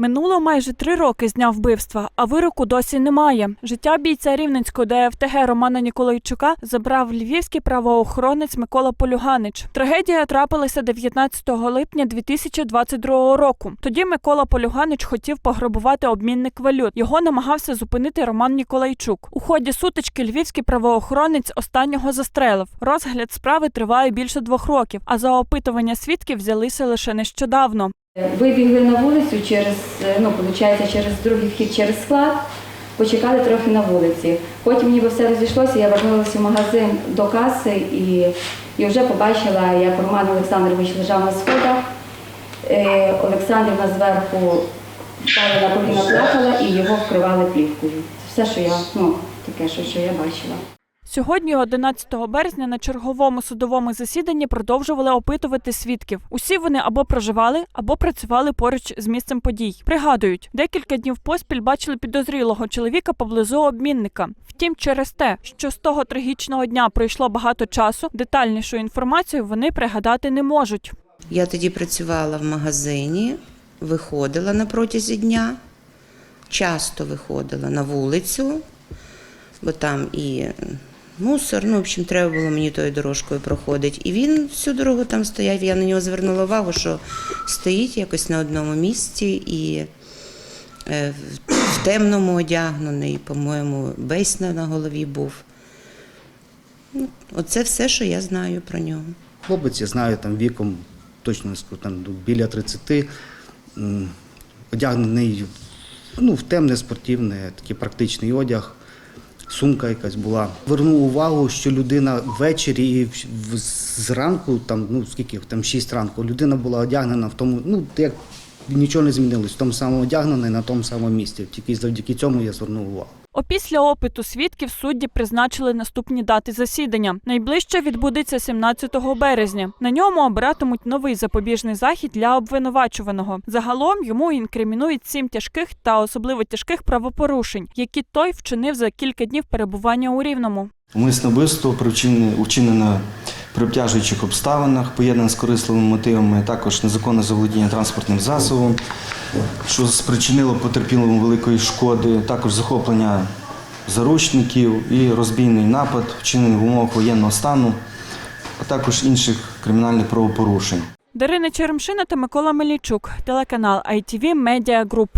Минуло майже три роки з дня вбивства, а вироку досі немає. Життя бійця Рівненського ДФТГ Романа Ніколайчука забрав львівський правоохоронець Микола Полюганич. Трагедія трапилася 19 липня 2022 року. Тоді Микола Полюганич хотів пограбувати обмінник валют. Його намагався зупинити Роман Ніколайчук. У ході сутички львівський правоохоронець останнього застрелив. Розгляд справи триває більше двох років, а за опитування свідків взялися лише нещодавно. Вибігли на вулицю через, е, ну, виходить, через другий вхід через склад, почекали трохи на вулиці. Потім ніби все розійшлося, я вернулася в магазин до каси і, і вже побачила, як Роман Олександрович лежав на сходах. Е, Олександрівна зверху встала на коліна плакала і його вкривали плівкою. Це все, що я, ну, таке, що, що я бачила. Сьогодні, 11 березня, на черговому судовому засіданні продовжували опитувати свідків. Усі вони або проживали, або працювали поруч з місцем подій. Пригадують, декілька днів поспіль бачили підозрілого чоловіка поблизу обмінника. Втім, через те, що з того трагічного дня пройшло багато часу, детальнішу інформацію вони пригадати не можуть. Я тоді працювала в магазині, виходила на протязі дня, часто виходила на вулицю, бо там і мусор, ну, в общем, треба було мені тою дорожкою проходити. І він всю дорогу там стояв. Я на нього звернула увагу, що стоїть якось на одному місці і е, в- темному одягнений, по-моєму, бейсна на голові був. Ну, оце все, що я знаю про нього. Хлопець, я знаю, там віком точно там ну, біля 30, одягнений ну, в темне спортивне, такий практичний одяг, сумка якась була. Вернув увагу, що людина ввечері і зранку, там, ну скільки там шість ранку, людина була одягнена в тому, ну як нічого не змінилось, в тому самому одягнена на тому самому місці. Тільки завдяки цьому я звернув увагу. Опісля опиту свідків судді призначили наступні дати засідання. Найближче відбудеться 17 березня. На ньому обиратимуть новий запобіжний захід для обвинувачуваного. Загалом йому інкримінують сім тяжких та особливо тяжких правопорушень, які той вчинив за кілька днів перебування у рівному. Умисне вбивство причини учинено при обтяжуючих обставинах, поєднане з корисливими мотивами, також незаконне заволодіння транспортним засобом, що спричинило потерпілому великої шкоди, також захоплення заручників і розбійний напад, вчинений в умовах воєнного стану, а також інших кримінальних правопорушень. Дарина Черемшина та Микола Мелічук, телеканал ITV Media Group.